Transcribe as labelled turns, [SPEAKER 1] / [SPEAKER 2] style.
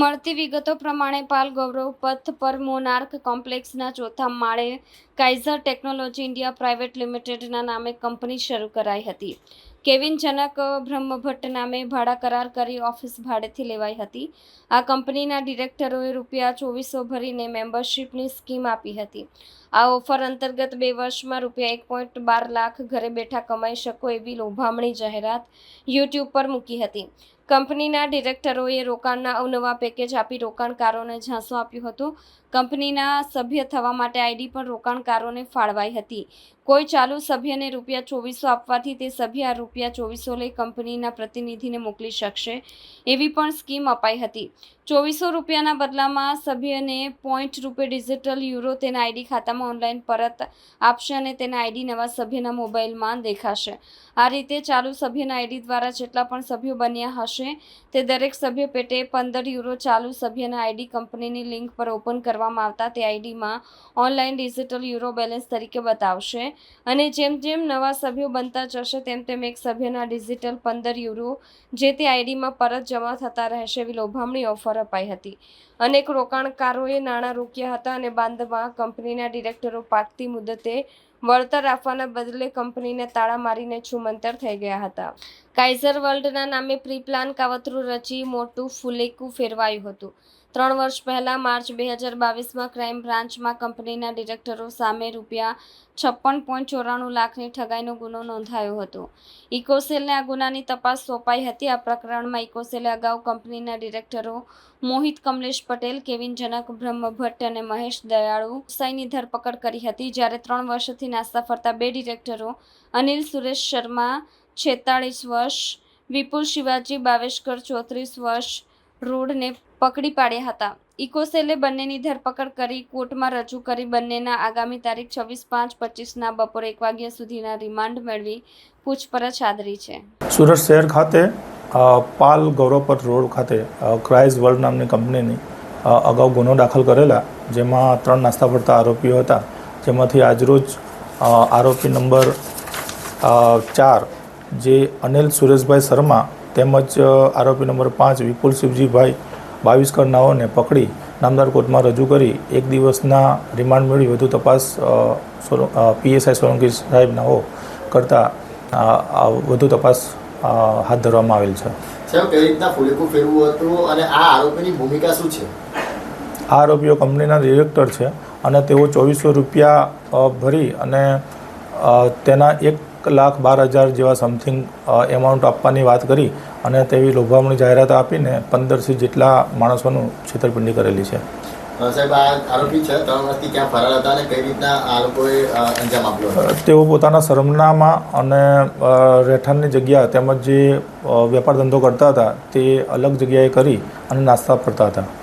[SPEAKER 1] મળતી વિગતો પ્રમાણે પાલ ગૌરવ પથ પર મોનાર્ક કોમ્પ્લેક્સના ચોથા માળે કાઇઝર ટેકનોલોજી ઇન્ડિયા પ્રાઇવેટ લિમિટેડના નામે કંપની શરૂ કરાઈ હતી. કેવિન જનક બ્રહ્મભટ્ટ નામે ભાડા કરાર કરી ઓફિસ ભાડેથી લેવાઈ હતી. આ કંપનીના ડિરેક્ટરોએ રૂપિયા ચોવીસો ભરીને મેમ્બરશિપની સ્કીમ આપી હતી. આ ઓફર અંતર્ગત બે વર્ષમાં રૂપિયા એક પોઈન્ટ બાર લાખ ઘરે બેઠા કમાઈ શકો એવી લોભામણી જાહેરાત યુટ્યુબ પર મૂકી હતી. કંપનીના ડિરેક્ટરોએ રોકાણના અવનવા પેકેજ આપી રોકાણકારોને ઝાંસો આપ્યું હતું. કંપનીના સભ્ય થવા માટે આઈડી પણ રોકાણકારોને ફાળવાઈ હતી. કોઈ ચાલુ સભ્યને રૂપિયા ચોવીસો આપવાથી તે સભ્ય આ રૂપિયા ચોવીસો લઈ કંપનીના પ્રતિનિધિને મોકલી શકશે એવી પણ સ્કીમ અપાઈ હતી. ચોવીસો રૂપિયાના બદલામાં સભ્યને પોઈન્ટ રૂપે ડિજિટલ યુરો તેના આઈડી ખાતામાં ઓનલાઈન પરત આપશે અને તેના આઈડી નવા સભ્યના મોબાઈલમાં દેખાશે. આ રીતે ચાલુ સભ્યના આઈડી દ્વારા જેટલા પણ સભ્યો બન્યા હશે, તે દરેક સભ્ય પેટે પંદર યુરો ચાલુ સભ્યના આઈડી કંપનીની લિંક પર ઓપન કરવામાં આવતા તે આઈડીમાં ઓનલાઈન ડિજિટલ યુરો બેલેન્સ તરીકે બતાવશે. અને જેમ જેમ નવા સભ્યો બનતા જશે, તેમ તેમ એક સભ્યના ડિજિટલ પંદર યુરો જે તે આઈડીમાં પરત જમા થતા રહેશે, એવી લોભામણી ઓફર અપાઈ હતી. અનેક રોકાણકારોએ નાણાં રોક્યા હતા અને બાંધમાં કંપનીના ડિરેક્ટરો પાકતી મુદતે વળતર આપવાના બદલે કંપનીને તાળા મારીને છુમંતર થઈ ગયા હતા. કાઇઝર વર્લ્ડના નામે પ્રી પ્લાન કાવતરું રચી મોટું ફુલેકું ફેરવાયું હતું. ત્રણ વર્ષ પહેલા માર્ચ બે હજાર બાવીસમાં ક્રાઇમ બ્રાન્ચમાં કંપનીના ડિરેક્ટરો સામે રૂપિયા છપ્પન પોઈન્ટ ચોરાણું લાખની ઠગાઈનો ગુનો નોંધાયો હતો. ઇકોસેલને આ ગુનાની તપાસ સોંપાઈ હતી. આ પ્રકરણમાં ઇકોસેલે અગાઉ કંપનીના ડિરેક્ટરો મોહિત કમલેશ પટેલ, કેવિન જનક બ્રહ્મભટ્ટ અને મહેશ દયાળુ સાઈની ધરપકડ કરી હતી. જ્યારે ત્રણ વર્ષથી નાસ્તા ફરતા બે ડિરેક્ટરો અનિલ સુરેશ શર્મા, છેતાળીસ વર્ષ, વિપુલ શિવાજી બાવેશકર, ચોત્રીસ વર્ષ રોડને પકડી પાડ્યા હતા. ઇકોસેલે બંનેની ધરપકડ કરી કોર્ટમાં રજૂ કરી બંનેના આગામી તારીખ છવ્વીસ પાંચ પચીસના બપોરે એક વાગ્યા સુધીના રિમાન્ડ મેળવી પૂછપરછ આદરી છે.
[SPEAKER 2] સુરત શહેર ખાતે પાલ ગૌરવપત રોડ ખાતે ક્રાઇઝ વર્લ્ડ નામની કંપનીની અગાઉ ગુનો દાખલ કરેલા, જેમાં ત્રણ નાસ્તા પડતા આરોપીઓ હતા. જેમાંથી આજરોજ આરોપી નંબર ચાર જે અનિલ સુરેશભાઈ શર્મા તેમજ આરોપી નંબર પાંચ વિપુલ શિવજીભાઈ બાવીસ કરનાઓને પકડી નામદાર કોર્ટમાં રજૂ કરી એક દિવસના રિમાન્ડ મેળવી વધુ તપાસ પીએસઆઈ સોલંકી સાહેબનાઓ કરતાં વધુ તપાસ હાથ ધરવામાં આવેલ છે.
[SPEAKER 3] સાહેબ કઈ રીતના ફુલેકું ફેરવું હતું અને આ આરોપીની ભૂમિકા શું છે?
[SPEAKER 2] આ આરોપીઓ કંપનીના ડિરેક્ટર છે અને તેઓ ચોવીસો રૂપિયા ભરી અને તેના એક લાખ બાર હજાર જેવા સમથિંગ એમાઉન્ટ આપવાની વાત કરી અને તેવી લોભામણી જાહેરાત આપીને પંદરથી જેટલા માણસોનું છેતરપિંડી કરેલી છે.
[SPEAKER 3] સાહેબ આ આરોપી છે. ત્રણ વર્ષથી ક્યાં ફરાર હતા અને કઈ રીતના આ લોકોએ અંજામ આપ્યો
[SPEAKER 2] તેઓ પોતાના સરનામા અને રહેઠાણની જગ્યા તેમજ જે વેપાર ધંધો કરતા હતા તે અલગ જગ્યાએ કરી અને નાસ્તા ફરતા હતા.